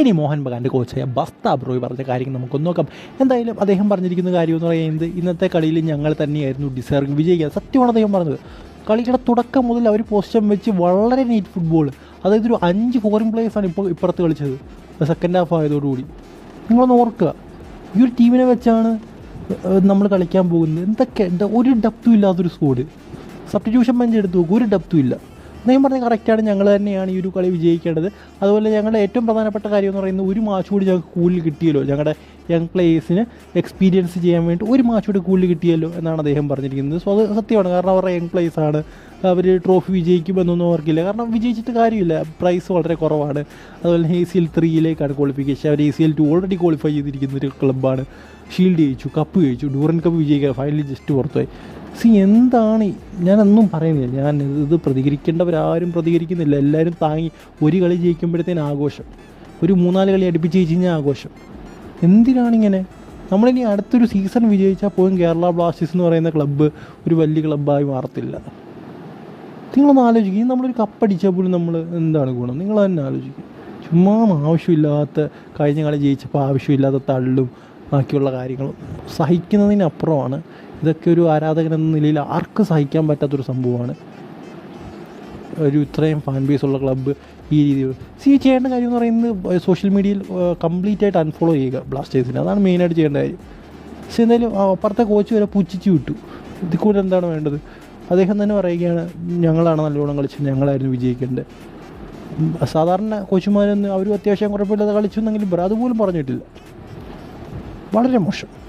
ഇനി മോഹൻ ബഗാന്റെ കോച്ചായ ബസ്ത ബ്രോയ് പറഞ്ഞ കാര്യം നമുക്കൊന്ന് നോക്കാം. എന്തായാലും അദ്ദേഹം പറഞ്ഞിരിക്കുന്ന കാര്യം എന്ന് പറയുന്നത് ഇന്നത്തെ കളിയിൽ ഞങ്ങൾ തന്നെയായിരുന്നു ഡിസേർവ് വിജയിക്കുക സത്യമാണ് അദ്ദേഹം പറഞ്ഞത്. കളിയുടെ തുടക്കം മുതൽ അവർ പോസ്റ്റം വെച്ച് വളരെ നീറ്റ് ഫുട്ബോൾ അതായത് ഒരു അഞ്ച് ഫോറിൻ പ്ലേയേഴ്സാണ് ഇപ്പോൾ ഇപ്പുറത്ത് കളിച്ചത്. സെക്കൻഡ് ഹാഫ് ആയതോടുകൂടി. നിങ്ങളൊന്ന് ഓർക്കുക. ഈ ഒരു ടീമിനെ വെച്ചാണ് നമ്മൾ കളിക്കാൻ പോകുന്നത്. എന്തൊക്കെ എന്താ ഒരു ഡപ്തും ഇല്ലാത്തൊരു സ്കോഡ് സബ്സ്റ്റിറ്റ്യൂഷൻ ബെഞ്ച് എടുത്ത് നോക്കും. ഒരു ഡപ്തും ഇല്ല. അദ്ദേഹം പറഞ്ഞ കറക്റ്റാണ് ഞങ്ങൾ തന്നെയാണ് ഈ ഒരു കളി വിജയിക്കേണ്ടത്. അതുപോലെ ഞങ്ങളുടെ ഏറ്റവും പ്രധാനപ്പെട്ട കാര്യം എന്ന് പറയുന്നത് ഒരു മാച്ച് കൂടി ഞങ്ങൾക്ക് കൂടുതൽ കിട്ടിയല്ലോ. ഞങ്ങളുടെ യങ് പ്ലേയേഴ്സിന് എക്സ്പീരിയൻസ് ചെയ്യാൻ വേണ്ടി ഒരു മാച്ച് കൂടി കൂടുതൽ കിട്ടിയല്ലോ എന്നാണ് അദ്ദേഹം പറഞ്ഞിരിക്കുന്നത്. സോ അത് സത്യമാണ്. കാരണം അവരുടെ യങ് പ്ലേയേഴ്സ് ആണ്. അവർ ട്രോഫി വിജയിക്കുമെന്നൊന്നും അവർക്കില്ല. കാരണം വിജയിച്ചിട്ട് കാര്യമില്ല. പ്രൈസ് വളരെ കുറവാണ്. അതുപോലെ എ സി എൽ ത്രീയിലേക്കാണ് qualification our A C L two already qualify ചെയ്തിരിക്കുന്ന ഒരു ക്ലബ്ബാണ് ഷീൽഡ് ജയിച്ചു കപ്പ് ജയിച്ചു. ഡൂറൻ കപ്പ് വിജയിക്കുക ഫൈനലി ജസ്റ്റ് പുറത്തുപോയി. സി എന്താണ് ഞാനൊന്നും പറയുന്നില്ല. ഞാൻ ഇത് പ്രതികരിക്കേണ്ടവരാരും പ്രതികരിക്കുന്നില്ല. എല്ലാവരും താങ്ങി ഒരു കളി ജയിക്കുമ്പോഴത്തേന് ആഘോഷം. ഒരു മൂന്നാൽ കളി അടുപ്പിച്ച് ജയിച്ചു കഴിഞ്ഞാൽ ആഘോഷം. എന്തിനാണിങ്ങനെ? നമ്മളിനി അടുത്തൊരു സീസൺ വിജയിച്ചാൽ പോലും കേരള ബ്ലാസ്റ്റേഴ്സ് എന്ന് പറയുന്ന ക്ലബ്ബ് ഒരു വലിയ ക്ലബ്ബായി മാറത്തില്ല. നിങ്ങളൊന്ന് ആലോചിക്കുക നമ്മളൊരു കപ്പടിച്ചാൽ പോലും നമ്മൾ എന്താണ് ഗുണം? നിങ്ങൾ തന്നെ ആലോചിക്കുക ചുമ്മാ ആവശ്യമില്ലാത്ത കഴിഞ്ഞ കളി ജയിച്ചപ്പോൾ ആവശ്യമില്ലാത്ത തള്ളും ബാക്കിയുള്ള കാര്യങ്ങളും സഹിക്കുന്നതിനപ്പുറമാണ് ഇതൊക്കെ ഒരു ആരാധകൻ എന്ന നിലയിൽ ആർക്കും സഹിക്കാൻ പറ്റാത്തൊരു സംഭവമാണ്. ഒരു ഇത്രയും ഫാൻ ബേസ് ഉള്ള ക്ലബ്ബ് ഈ രീതിയിൽ. സി ചെയ്യേണ്ട കാര്യം എന്ന് പറയുന്നത് സോഷ്യൽ മീഡിയയിൽ കംപ്ലീറ്റ് ആയിട്ട് അൺഫോളോ ചെയ്യുക ബ്ലാസ്റ്റേഴ്സിനെ അതാണ് മെയിനായിട്ട് ചെയ്യേണ്ട കാര്യം. പക്ഷെ എന്തായാലും അപ്പുറത്തെ കോച്ച് വരെ പുച്ഛിച്ച് വിട്ടു. ഇതിൽ കൂടുതൽ എന്താണ് വേണ്ടത്? അദ്ദേഹം തന്നെ പറയുകയാണ് ഞങ്ങളാണ് നല്ലോണം കളിച്ചത് ഞങ്ങളായിരുന്നു വിജയിക്കേണ്ടത്. സാധാരണ കോച്ചുമാരൊന്നും അവരും അത്യാവശ്യം കുഴപ്പമില്ലാതെ കളിച്ചു എന്നെങ്കിലും അതുപോലും പറഞ്ഞിട്ടില്ല. വളരെ മോശം.